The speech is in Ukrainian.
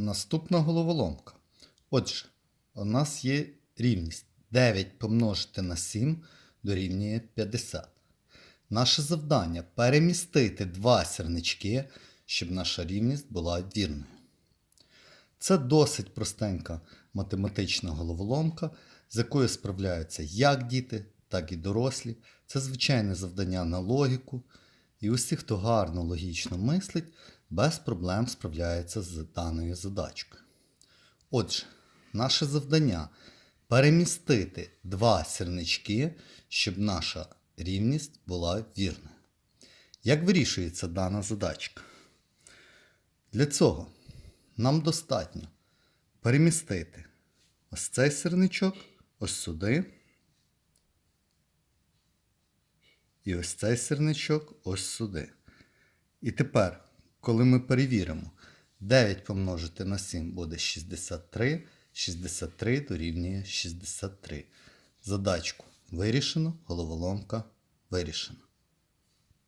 Наступна головоломка. Отже, у нас є рівність 9 помножити на 7 дорівнює 50. Наше завдання перемістити два сірнички, щоб наша рівність була вірною. Це досить простенька математична головоломка, з якою справляються як діти, так і дорослі. Це звичайне завдання на логіку. І усі, хто гарно логічно мислить, без проблем справляється з даною задачкою. Отже, наше завдання перемістити два сірнички, щоб наша рівність була вірною. Як вирішується дана задачка? Для цього нам достатньо перемістити ось цей сірничок ось сюди. І ось цей сірничок ось сюди. І тепер, коли ми перевіримо, 9 помножити на 7 буде 63, 63 дорівнює 63. Задачку вирішено, головоломка вирішена.